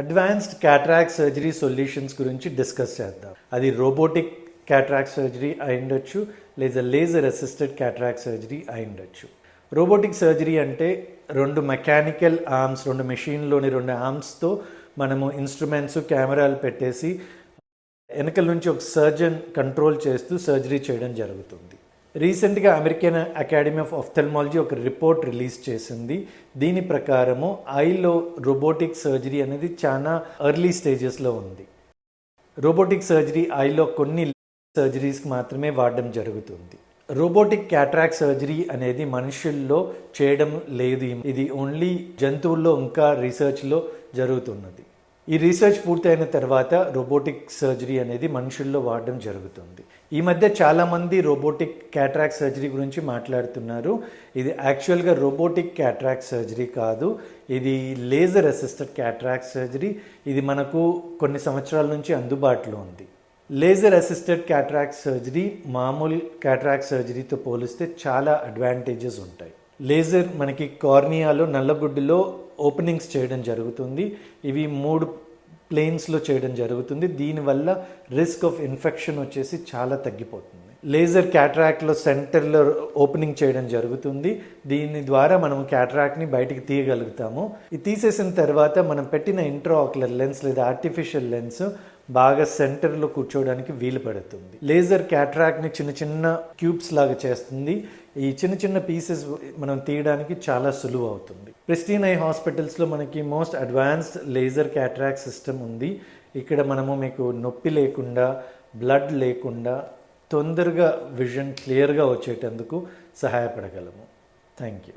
Advanced cataract surgery solutions గురించి discuss చేద్దాం. అది రోబోటిక్ క్యాట్రాక్ సర్జరీ అయి ఉండొచ్చు లేదా లేజర్ అసిస్టెడ్ క్యాట్రాక్ సర్జరీ అయి ఉండొచ్చు రోబోటిక్ సర్జరీ అంటే రెండు మెకానికల్ ఆర్మ్స్ రెండు మెషిన్లోని రెండు ఆర్మ్స్తో మనము ఇన్స్ట్రుమెంట్స్ కెమెరాలు పెట్టేసి వెనకల నుంచి ఒక సర్జన్ కంట్రోల్ చేస్తూ సర్జరీ చేయడం జరుగుతుంది. రీసెంట్గా అమెరికన్ అకాడమీ ఆఫ్ ఆఫ్థల్మాలజీ ఒక రిపోర్ట్ రిలీజ్ చేసింది. దీని ప్రకారము ఐలో రోబోటిక్ సర్జరీ అనేది చాలా ఎర్లీ స్టేజెస్లో ఉంది. రోబోటిక్ సర్జరీ ఐలో కొన్ని సర్జరీస్కి మాత్రమే వాడడం జరుగుతుంది. రోబోటిక్ క్యాట్రాక్ సర్జరీ అనేది మనుషుల్లో చేయడం లేదు. ఇది ఓన్లీ జంతువుల్లో ఇంకా రీసెర్చ్లో జరుగుతున్నది. ఈ రీసెర్చ్ పూర్తయిన తర్వాత రోబోటిక్ సర్జరీ అనేది మనుషుల్లో వాడడం జరుగుతుంది. ఈ మధ్య చాలామంది రోబోటిక్ క్యాట్రాక్ సర్జరీ గురించి మాట్లాడుతున్నారు. ఇది యాక్చువల్గా రోబోటిక్ క్యాట్రాక్ సర్జరీ కాదు. ఇది లేజర్ అసిస్టెడ్ క్యాట్రాక్ సర్జరీ. ఇది మనకు కొన్ని సంవత్సరాల నుంచి అందుబాటులో ఉంది. లేజర్ అసిస్టెడ్ క్యాట్రాక్ సర్జరీ మామూలు క్యాట్రాక్ సర్జరీతో పోలిస్తే చాలా అడ్వాంటేజెస్ ఉంటాయి. లేజర్ మనకి కార్నియాలో నల్లగుడ్డులో ఓపెనింగ్స్ చేయడం జరుగుతుంది. ఇవి మూడు ప్లేన్స్లో చేయడం జరుగుతుంది. దీనివల్ల రిస్క్ ఆఫ్ ఇన్ఫెక్షన్ వచ్చేసి చాలా తగ్గిపోతుంది. లేజర్ క్యాట్రాక్ట్లో సెంటర్లో ఓపెనింగ్ చేయడం జరుగుతుంది. దీని ద్వారా మనం క్యాట్రాక్ట్ని బయటికి తీయగలుగుతాము. ఇది తీసేసిన తర్వాత మనం పెట్టిన ఇంట్రాఆక్యులర్ లెన్స్ లేదా ఆర్టిఫిషియల్ లెన్స్ బాగా సెంటర్లో కూర్చోవడానికి వీలు పడుతుంది లేజర్ క్యాట్రాక్ని చిన్న చిన్న క్యూబ్స్ లాగా చేస్తుంది. ఈ చిన్న చిన్న పీసెస్ మనం తీయడానికి చాలా సులువు అవుతుంది. ప్రెస్టీన్ ఐ హాస్పిటల్స్లో మనకి most advanced laser cataract system ఉంది. ఇక్కడ మనము మీకు నొప్పి లేకుండా బ్లడ్ లేకుండా తొందరగా విజన్ క్లియర్గా వచ్చేటందుకు సహాయపడగలము. Thank you